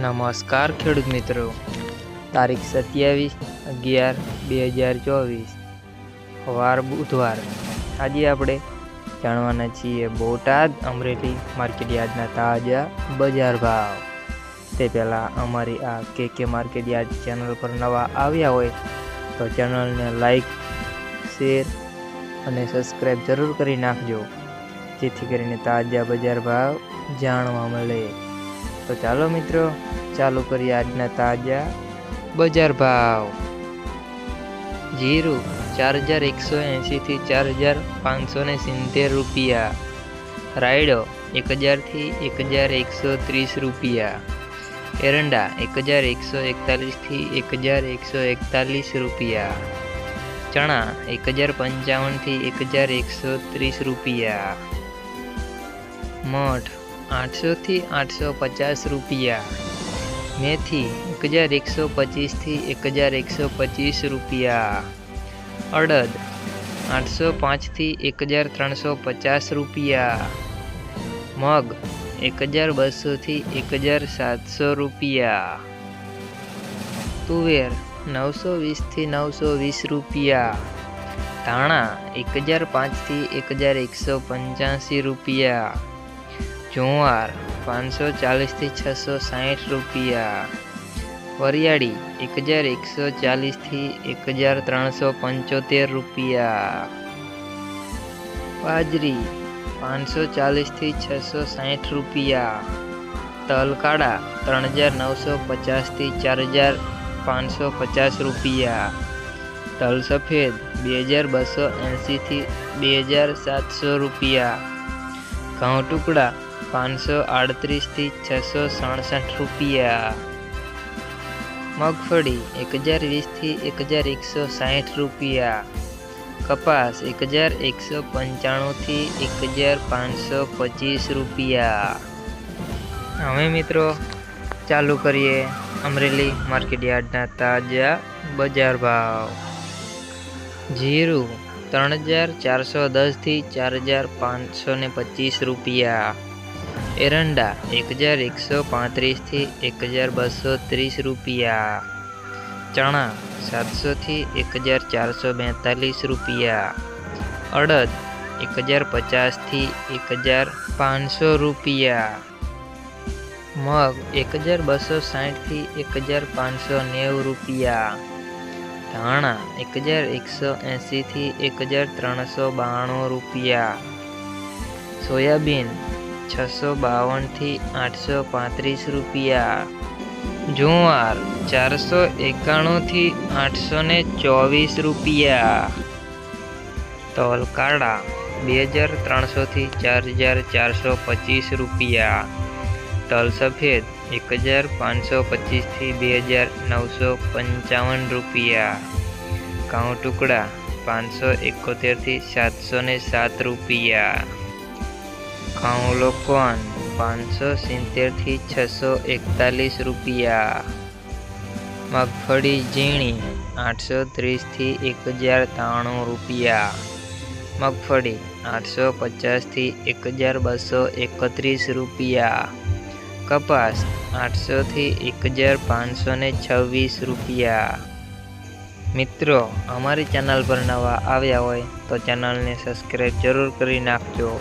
નમસ્કાર ખેડૂત મિત્રો. તારીખ સત્યાવીસ અગિયાર બે હજાર ચોવીસ. વાર બુધવાર. આજે આપણે જાણવાના છીએ બોટાદ અમરેલી માર્કેટ યાર્ડના તાજા બજાર ભાવ. તે પહેલાં અમારી આ કે કે માર્કેટ યાર્ડ ચેનલ પર નવા આવ્યા હોય તો ચેનલને લાઈક, શેર અને સબસ્ક્રાઈબ જરૂર કરી નાખજો. જેથી કરીને તાજા બજાર ભાવ જાણવા મળે. તો ચાલો મિત્રો, ચાલુ કરીએ આજના તાજા બજાર ભાવ. જીરું ચાર હજાર એકસો એંશીથી ચાર હજાર પાંચસો ને સિત્તેર રૂપિયા. રાયડો એક હજારથી એક હજાર એકસો ત્રીસ રૂપિયા. એરંડા એક હજાર એકસો એકતાલીસથી એક હજાર એકસો એકતાલીસ રૂપિયા. ચણા એક હજાર પંચાવનથી એક હજાર એકસો ત્રીસ રૂપિયા. મઠ આઠસોથી આઠસો પચાસ રૂપિયા. મેથી એક હજાર એકસો પચીસથી એક હજાર એકસો પચીસ રૂપિયા. અડદ આઠસો પાંચથી એક હજાર ત્રણસો પચાસ રૂપિયા. મગ એક હજાર બસોથી એક હજાર સાતસો રૂપિયા. તુવેર નવસો વીસથી નવસો વીસ રૂપિયા. ધાણા એક હજાર પાંચથી એક હજાર એકસો પંચ્યાસી રૂપિયા. જુવાર પાંચસો ચાલીસથી છસો સાહીઠ રૂપિયા વરિયાળી એક હજાર એકસો ચાલીસથી એક હજાર ત્રણસો પંચોતેર રૂપિયા બાજરી પાંચસો ચાલીસથી છસો સાહીઠ રૂપિયા તલ કાળા ત્રણ હજાર નવસો પચાસથી ચાર હજાર પાંચસો પચાસ રૂપિયા તલ સફેદ બે હજાર બસો એંશીથી બે હજાર સાતસો રૂપિયા ઘઉં ટુકડા પાંચસો આડત્રીસથી છસો સડસઠ રૂપિયા. મગફળી એક હજાર વીસથી એક હજાર એકસો સાહીઠ રૂપિયા. કપાસ એક હજાર એકસો પંચાણુંથી એક હજાર પાંચસો પચીસ રૂપિયા. હવે મિત્રો, ચાલુ કરીએ અમરેલી માર્કેટ યાર્ડના તાજા બજાર ભાવ. જીરું ત્રણ હજાર ચારસો દસથી ચાર હજાર પાંચસો ને પચીસ રૂપિયા. એરંડા એક હજાર એકસો પાંત્રીસથી એક હજાર બસો ત્રીસ રૂપિયા. ચણા સાતસોથી એક હજાર ચારસો બેતાલીસ રૂપિયા. અડદ એક હજાર પચાસથી એક હજાર પાંચસો રૂપિયા. મગ એક હજાર બસો સાઠથી એક હજાર પાંચસો નેવું રૂપિયા. ધાણા એક હજાર એકસો એંશીથી એક હજાર ત્રણસો બાણું રૂપિયા. સોયાબીન છસો બાવનથી આઠસો પાંત્રીસ રૂપિયા. જુવાર, ચારસો એકાણુંથી આઠસો ને ચોવીસ રૂપિયા. તલકાળા બે હજાર ત્રણસોથી ચાર હજાર ચારસો પચીસ રૂપિયા. તલ સફેદ એક હજાર પાંચસો પચીસથી બે હજાર નવસો પંચાવન રૂપિયા. ઘઉં ટુકડા, પાંચસો એકોતેરથી સાતસો ને સાત રૂપિયા. ઘઉં લોકોન પાંચસો સિત્તેરથી છસો એકતાલીસ રૂપિયા. મગફળી ઝીણી, આઠસો ત્રીસથી એક હજાર ત્રાણું રૂપિયા. મગફળી, આઠસો પચાસથી એક હજાર બસો એકત્રીસ રૂપિયા. કપાસ આઠસોથી એક હજાર પાંચસો ને છવ્વીસ રૂપિયા. મિત્રો, અમારી ચેનલ પર નવા આવ્યા હોય તો ચેનલને સબસ્ક્રાઈબ જરૂર કરી નાખજો.